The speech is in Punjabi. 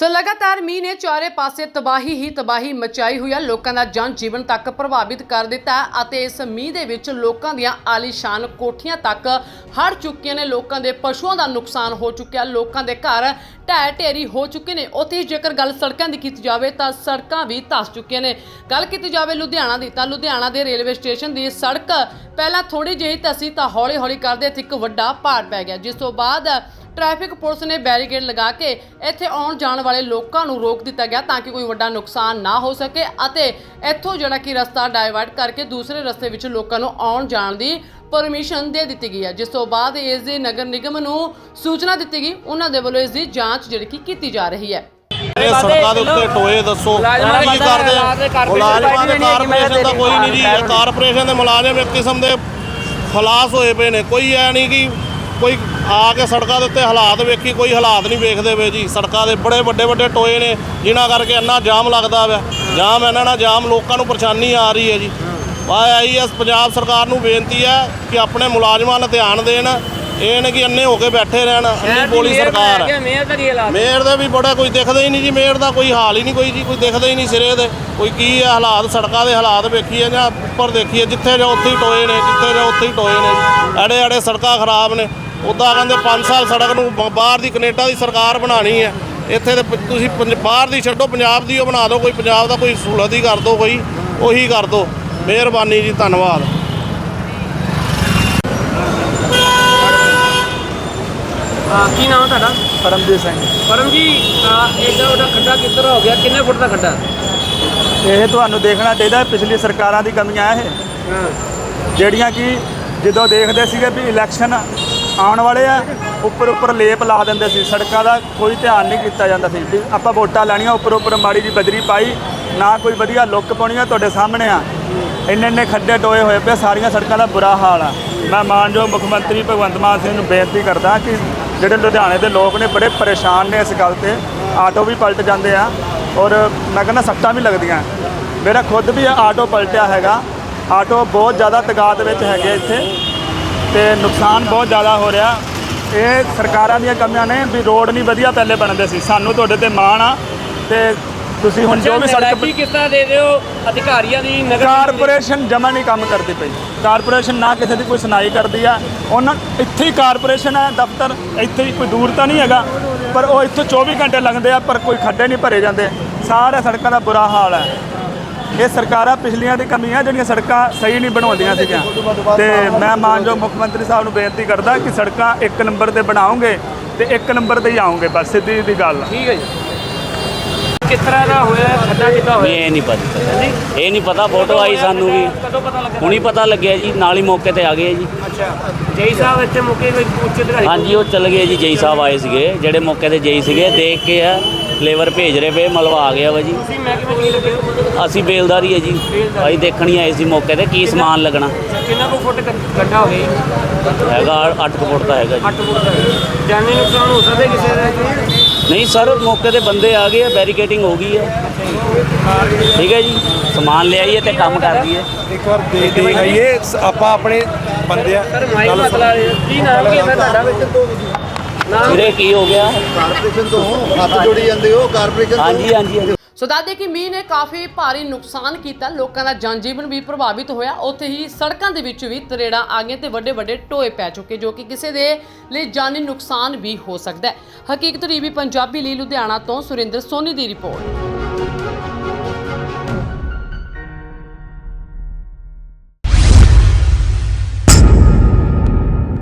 ਸੋ ਲਗਾਤਾਰ ਮੀਂਹ ਨੇ ਚਾਰੇ ਪਾਸੇ ਤਬਾਹੀ ਹੀ ਤਬਾਹੀ ਮਚਾਈ ਹੋਈ ਹੈ ਲੋਕਾਂ ਦਾ ਜਨ ਜੀਵਨ ਤੱਕ ਪ੍ਰਭਾਵਿਤ ਕਰ ਦਿੱਤਾ ਅਤੇ ਇਸ ਮੀਂਹ ਦੇ ਵਿੱਚ ਲੋਕਾਂ ਦੀਆਂ ਆਲੀਸ਼ਾਨ ਕੋਠੀਆਂ ਤੱਕ ਹੜ ਚੁੱਕੀਆਂ ਨੇ। ਲੋਕਾਂ ਦੇ ਪਸ਼ੂਆਂ ਦਾ ਨੁਕਸਾਨ ਹੋ ਚੁੱਕਿਆ। ਲੋਕਾਂ ਦੇ ਘਰ ਢਹਿ ਢੇਰੀ ਹੋ ਚੁੱਕੇ ਨੇ। ਉੱਥੇ ਹੀ ਜੇਕਰ ਗੱਲ ਸੜਕਾਂ ਦੀ ਕੀਤੀ ਜਾਵੇ ਤਾਂ ਸੜਕਾਂ ਵੀ ਧੱਸ ਚੁੱਕੀਆਂ ਨੇ। ਗੱਲ ਕੀਤੀ ਜਾਵੇ ਲੁਧਿਆਣਾ ਦੀ ਤਾਂ ਲੁਧਿਆਣਾ ਦੇ ਰੇਲਵੇ ਸਟੇਸ਼ਨ ਦੀ ਸੜਕ ਪਹਿਲਾਂ ਥੋੜੀ ਜਿਹੀ ਧਸੀ ਤਾਂ ਹੌਲੀ ਹੌਲੀ ਕਰਦੇ ਇੱਥੇ ਇੱਕ ਵੱਡਾ ਪਹਾੜ ਪੈ ਗਿਆ। ਜਿਸ ਤੋਂ ਬਾਅਦ ਟ੍ਰੈਫਿਕ ਪੁਲਿਸ ਨੇ ਬੈਰੀਕੇਡ ਲਗਾ ਕੇ ਇੱਥੇ ਆਉਣ ਜਾਣ ਵਾਲੇ ਲੋਕਾਂ ਨੂੰ ਰੋਕ ਦਿੱਤਾ ਗਿਆ ਤਾਂ ਕਿ ਕੋਈ ਵੱਡਾ ਨੁਕਸਾਨ ਨਾ ਹੋ ਸਕੇ ਅਤੇ ਇੱਥੋਂ ਜਿਹੜਾ ਕਿ ਰਸਤਾ ਡਾਇਵਰਟ ਕਰਕੇ ਦੂਸਰੇ ਰਸਤੇ ਵਿੱਚ ਲੋਕਾਂ ਨੂੰ ਆਉਣ ਜਾਣ ਦੀ ਪਰਮਿਸ਼ਨ ਦੇ ਦਿੱਤੀ ਗਈ ਹੈ। ਜਿਸ ਤੋਂ ਬਾਅਦ ਇਸ ਦੇ ਨਗਰ ਨਿਗਮ ਨੂੰ ਸੂਚਨਾ ਦਿੱਤੀ ਗਈ। ਉਹਨਾਂ ਦੇ ਵੱਲੋਂ ਇਸ ਦੀ ਜਾਂਚ ਜਿਹੜੀ ਕਿ ਕੀਤੀ ਜਾ ਰਹੀ ਹੈ। ਇਹ ਸੜਕਾਂ ਦੇ ਉੱਤੇ ਟੋਏ ਦੱਸੋ। ਕੀ ਕਰਦੇ ਕਾਰਪੋਰੇਸ਼ਨ ਮੁਲਾਜ਼ਮਾਂ ਦੇ ਕਾਰਪੋਰੇਸ਼ਨ ਦਾ ਕੋਈ ਨਹੀਂ ਜੀ। ਇਹ ਕਾਰਪੋਰੇਸ਼ਨ ਦੇ ਮੁਲਾਜ਼ਮ ਇੱਕ ਕਿਸਮ ਦੇ ਖਲਾਸ ਹੋਏ ਪਏ ਨੇ। ਕੋਈ ਐ ਨਹੀਂ ਕਿ ਕੋਈ ਆ ਕੇ ਸੜਕਾਂ ਦੇ ਉੱਤੇ ਹਾਲਾਤ ਵੇਖੀ ਕੋਈ ਹਾਲਾਤ ਨਹੀਂ ਵੇਖਦੇ ਵੇ ਜੀ। ਸੜਕਾਂ ਦੇ ਬੜੇ ਵੱਡੇ ਵੱਡੇ ਟੋਏ ਨੇ ਜਿਨ੍ਹਾਂ ਕਰਕੇ ਇੰਨਾ ਜਾਮ ਲੱਗਦਾ ਵਾ ਜਾਮ ਇਹਨਾਂ ਨਾਲ ਜਾਮ ਲੋਕਾਂ ਨੂੰ ਪਰੇਸ਼ਾਨੀ ਆ ਰਹੀ ਹੈ ਜੀ। ਵਾ ਆਈ ਐਸ ਪੰਜਾਬ ਸਰਕਾਰ ਨੂੰ ਬੇਨਤੀ ਹੈ ਕਿ ਆਪਣੇ ਮੁਲਾਜ਼ਮਾਂ 'ਤੇ ਧਿਆਨ ਦੇਣ। ਇਹ ਨੇ ਕਿ ਅੰਨੇ ਹੋ ਕੇ ਬੈਠੇ ਰਹਿਣ ਅੰਨੀ ਬੋਲੀ ਸਰਕਾਰ ਹੈ। ਮੇਅਰ ਦਾ ਵੀ ਬੜਾ ਕੋਈ ਦਿਖਦਾ ਹੀ ਨਹੀਂ ਜੀ ਮੇਅਰ ਦਾ ਕੋਈ ਹਾਲ ਹੀ ਨਹੀਂ ਕੋਈ ਜੀ ਕੋਈ ਦਿਖਦਾ ਹੀ ਨਹੀਂ ਸਿਰੇ ਦੇ। ਕੋਈ ਕੀ ਹੈ ਹਾਲਾਤ ਸੜਕਾਂ ਦੇ ਹਾਲਾਤ ਵੇਖੀਏ ਜਾਂ ਉੱਪਰ ਦੇਖੀਏ ਜਿੱਥੇ ਜਾ ਉੱਥੇ ਹੀ ਟੋਏ ਨੇ ਜਿੱਥੇ ਜਾ ਉੱਥੇ ਹੀ ਟੋਏ ਨੇ। ਐੜੇ ਐੜੇ ਸੜਕਾਂ ਖਰਾਬ ਨੇ। ਉੱਦਾਂ ਕਹਿੰਦੇ 5 ਸਾਲ ਸੜਕ ਨੂੰ ਬ- ਬਾਹਰ ਦੀ ਕੈਨੇਡਾ ਦੀ ਸਰਕਾਰ ਬਣਾਣੀ ਹੈ। ਇੱਥੇ ਤੇ ਪ- ਤੁਸੀਂ ਪੰਜ- ਬਾਹਰ ਦੀ ਛੱਡੋ ਪੰਜਾਬ ਦੀ ਉਹ ਬਣਾ ਦਿਓ ਕੋਈ ਪੰਜਾਬ ਦਾ ਕੋਈ ਸਹੂਲਤ ਹੀ ਕਰ ਦਿਓ ਕੋਈ ਉਹੀ ਕਰ ਦਿਓ। ਮਿਹਰਬਾਨੀ ਜੀ ਧੰਨਵਾਦ। ਕੀ ਨਾਮ ਹੈ ਤੁਹਾਡਾ? ਪਰਮਜੀਤ ਸਿੰਘ। ਪਰਮ ਜੀ ਇਹਦਾ ਉਹਦਾ ਖੱਡਾ ਕਿੱਧਰ ਹੋ ਗਿਆ? ਕਿੰਨੇ ਫੁੱਟ ਦਾ ਖੱਡਾ? ਇਹ ਤੁਹਾਨੂੰ ਦੇਖਣਾ ਚਾਹੀਦਾ ਹੈ, ਪਿਛਲੀ ਸਰਕਾਰਾਂ ਦੀ ਕਮੀਆਂ ਇਹ। ਹਾਂ। ਜਿਹੜੀਆਂ ਕਿ ਜਦੋਂ ਦੇਖਦੇ ਸੀਗੇ ਵੀ ਇਲੈਕਸ਼ਨ ਆਉਣ ਵਾਲੇ ਆ, ਉੱਪਰ ਉੱਪਰ ਲੇਪ ਲਾ ਦਿੰਦੇ ਸੀ, ਸੜਕਾਂ ਦਾ ਕੋਈ ਧਿਆਨ ਨਹੀਂ ਕੀਤਾ ਜਾਂਦਾ ਸੀ। ਵੀ ਆਪਾਂ ਵੋਟਾਂ ਲੈਣੀਆਂ, ਉੱਪਰ ਉੱਪਰ ਮਾੜੀ ਦੀ ਬਦਰੀ ਪਾਈ, ਨਾ ਕੋਈ ਵਧੀਆ ਲੁੱਕ ਪਾਉਣੀ ਆ, ਤੁਹਾਡੇ ਸਾਹਮਣੇ ਆ। ਇੰਨੇ ਇੰਨੇ ਖੱਡੇ ਟੋਏ ਹੋਏ ਪਏ, ਸਾਰੀਆਂ ਸੜਕਾਂ ਦਾ ਬੁਰਾ ਹਾਲ ਆ। ਮੈਂ ਮਾਨਯੋਗ ਮੁੱਖ ਮੰਤਰੀ ਭਗਵੰਤ ਮਾਨ ਸਿੰਘ ਨੂੰ ਬੇਨਤੀ ਕਰਦਾ ਕਿ ਜਿਹੜੇ ਲੁਧਿਆਣੇ ਦੇ ਲੋਕ ਨੇ, ਬੜੇ ਪਰੇਸ਼ਾਨ ਨੇ ਇਸ ਗੱਲ ਤੇ। ਆਟੋ ਵੀ ਪਲਟ ਜਾਂਦੇ ਆ, ਔਰ ਮੈਂ ਕਹਿੰਦਾ ਸੱਟਾਂ ਵੀ ਲੱਗਦੀਆਂ। ਮੇਰਾ ਖੁਦ ਵੀ ਆਟੋ ਪਲਟਿਆ ਹੈਗਾ। ਆਟੋ ਬਹੁਤ ਜ਼ਿਆਦਾ ਤਗਾਦ ਵਿੱਚ ਹੈਗੇ ਇੱਥੇ। ਤੇ ਨੁਕਸਾਨ ਬਹੁਤ ਜ਼ਿਆਦਾ ਹੋ ਰਿਹਾ। ਇਹ ਸਰਕਾਰਾਂ ਦੀਆਂ ਕਮੀਆਂ ਨੇ ਵੀ ਰੋਡ ਨਹੀਂ ਵਧੀਆ ਪਹਿਲੇ ਬਣਦੇ ਸੀ। ਸਾਨੂੰ ਤੁਹਾਡੇ ਤੇ ਮਾਣ ਆ ਤੇ ਤੁਸੀਂ ਹੁਣ ਜੋ ਵੀ ਸੜਕ ਨਲਾਇਕੀ ਕਿਸ ਤਰ੍ਹਾਂ ਦੇ ਦਿਓ ਅਧਿਕਾਰੀਆਂ ਦੀ ਨਗਰ ਕਾਰਪੋਰੇਸ਼ਨ ਜਮਾ ਨਹੀਂ ਕੰਮ ਕਰਦੀ ਪਈ। ਕਾਰਪੋਰੇਸ਼ਨ ਨਾ ਕਿਸੇ ਦੀ ਕੋਈ ਸੁਣਾਈ ਕਰਦੀ ਆ। ਉਹਨਾਂ ਇੱਥੇ ਹੀ ਕਾਰਪੋਰੇਸ਼ਨ ਹੈ ਦਫ਼ਤਰ ਇੱਥੇ ਹੀ ਕੋਈ ਦੂਰ ਤਾਂ ਨਹੀਂ ਹੈਗਾ। ਪਰ ਉਹ ਇੱਥੋਂ 24 ਘੰਟੇ ਲੰਘਦੇ ਆ ਪਰ ਕੋਈ ਖੱਡੇ ਨਹੀਂ ਭਰੇ ਜਾਂਦੇ। ਸਾਰੇ ਸੜਕਾਂ ਦਾ ਬੁਰਾ ਹਾਲ ਹੈ ਇਹ ਸਰਕਾਰਾਂ ਪਿਛਲੀਆਂ ਦੀ ਕਮੀ ਆ ਜਿਹੜੀਆਂ ਸੜਕਾਂ ਸਹੀ ਨਹੀਂ ਬਣਾਉਂਦੀਆਂ ਸੀਗੀਆਂ। ਤੇ ਮੈਂ ਮਾਨਯੋਗ ਮੁੱਖ ਮੰਤਰੀ ਸਾਹਿਬ ਨੂੰ ਬੇਨਤੀ ਕਰਦਾ ਕਿ ਸੜਕਾਂ ਇੱਕ ਨੰਬਰ ਤੇ ਬਣਾਓਗੇ ਤੇ ਇੱਕ ਨੰਬਰ ਤੇ ਹੀ ਆਓਗੇ ਬਸ ਸਿੱਧੀ ਦੀ ਗੱਲ ਆ। ਠੀਕ ਹੈ ਜੀ। ਕਿਸ ਤਰ੍ਹਾਂ ਦਾ ਹੋਇਆ ਖੱਡਾ ਕਿੱਦਾਂ ਹੋਇਆ? ਇਹ ਨਹੀਂ ਪਤਾ। ਇਹ ਨਹੀਂ ਪਤਾ ਫੋਟੋ ਆਈ ਸਾਨੂੰ ਵੀ। ਕਦੋਂ ਪਤਾ ਲੱਗਾ ਹੁਣੀ ਪਤਾ ਲੱਗਿਆ ਜੀ ਨਾਲ ਹੀ ਮੌਕੇ ਤੇ ਆ ਗਏ ਜੀ। ਅੱਛਾ। ਜੈ ਸਾਹਿਬ ਇੱਥੇ ਮੁੱਕੇ ਕੋਈ ਉੱਚ ਅਧਿਕਾਰੀ ਹਾਂਜੀ ਉਹ ਚੱਲ ਗਏ ਜੀ ਜੇਈ ਸਾਹਿਬ ਆਏ ਸੀਗੇ ਜਿਹੜੇ ਮੌਕੇ ਤੇ ਜੇਈ ਸੀਗੇ ਦੇਖ ਕੇ ਆ। ਲੇਬਰ ਭੇਜ ਰਹੇ ਪਏ ਮਲਵਾ ਆ ਗਿਆ ਵਾ ਜੀ। ਤੁਸੀਂ ਮਹਿਕਮੇ ਕੀ ਲੱਗੇ? ਹੋ? ਅਸੀਂ ਬੇਲਦਾਰੀ ਹੈ ਜੀ। ਅਸੀਂ ਦੇਖਣੀ ਆਏ ਸੀ ਮੌਕੇ ਤੇ ਕੀ ਸਮਾਨ ਲੱਗਣਾ। ਕਿੰਨਾ ਕੁ ਫੁੱਟ ਕ- ਗੱਡਾ ਹੋ ਗਿਆ? ਹੈਗਾ 8 ਫੁੱਟ ਦਾ ਹੈਗਾ ਜੀ। ਅੱਠ ਫੁੱਟ ਦਾ ਜਾਨੀ ਨੁਕਸਾਨ ਹੋ ਸਕਦਾ ਕਿਸੇ ਦਾ ਜੀ? ਨਹੀਂ ਸਰ ਮੌਕੇ ਤੇ ਬੰਦੇ ਆ ਗਏ ਆ ਬੈਰੀਕੇਟਿੰਗ ਹੋ ਗਈ ਹੈ ਠੀਕ ਹੈ ਜੀ। ਸਮਾਨ ਲਿਆਈਏ ਤੇ ਕੰਮ ਕਰ ਦਈਏ ਇੱਕ ਵਾਰ ਦੇ ਦੇਖ ਆਈਏ ਸ- ਆਪਾਂ ਆਪਣੇ ਬੰਦੇ ਆ ਸਰ ਮਾਈਕ ਮਤਲਬ ਕੀ ਨਾਮ ਕੀ ਹੈ? ਸਰ ਤੁਹਾਡਾ ਨਾਮ ਵੀਰੇ ਕੀ ਹੋ ਗਿਆ? ਕਾਰਪੋਰੇਸ਼ਨ ਤੋਂ ਹੱਥ ਜੋੜੀ ਜਾਂਦੇ ਹੋ ਕਾਰਪੋਰੇਸ਼ਨ ਤੋਂ? ਹਾਂਜੀ ਹਾਂਜੀ। ਸੋ ਦੱਸਦੇ ਕਿ ਮੀਂਹ ਨੇ ਕਾਫੀ ਭਾਰੀ ਨੁਕਸਾਨ ਕੀਤਾ ਲੋਕਾਂ ਦਾ ਜਨਜੀਵਨ ਵੀ ਪ੍ਰਭਾਵਿਤ ਹੋਇਆ। ਉੱਥੇ ਹੀ ਸੜਕਾਂ ਦੇ ਵਿੱਚ ਵੀ ਤਰੇੜਾਂ ਆ ਗਈਆਂ ਤੇ ਵੱਡੇ ਵੱਡੇ ਟੋਏ ਪੈ ਚੁੱਕੇ ਜੋ ਕਿ ਕਿਸੇ ਦੇ ਲਈ ਜਾਨੀ ਨੁਕਸਾਨ ਵੀ ਹੋ ਸਕਦਾ ਹੈ। ਹਕੀਕਤ ਟੀਵੀ ਪੰਜਾਬੀ ਲਈ ਲੁਧਿਆਣਾ ਤੋਂ ਸੁਰਿੰਦਰ ਸੋਨੀ ਦੀ ਰਿਪੋਰਟ।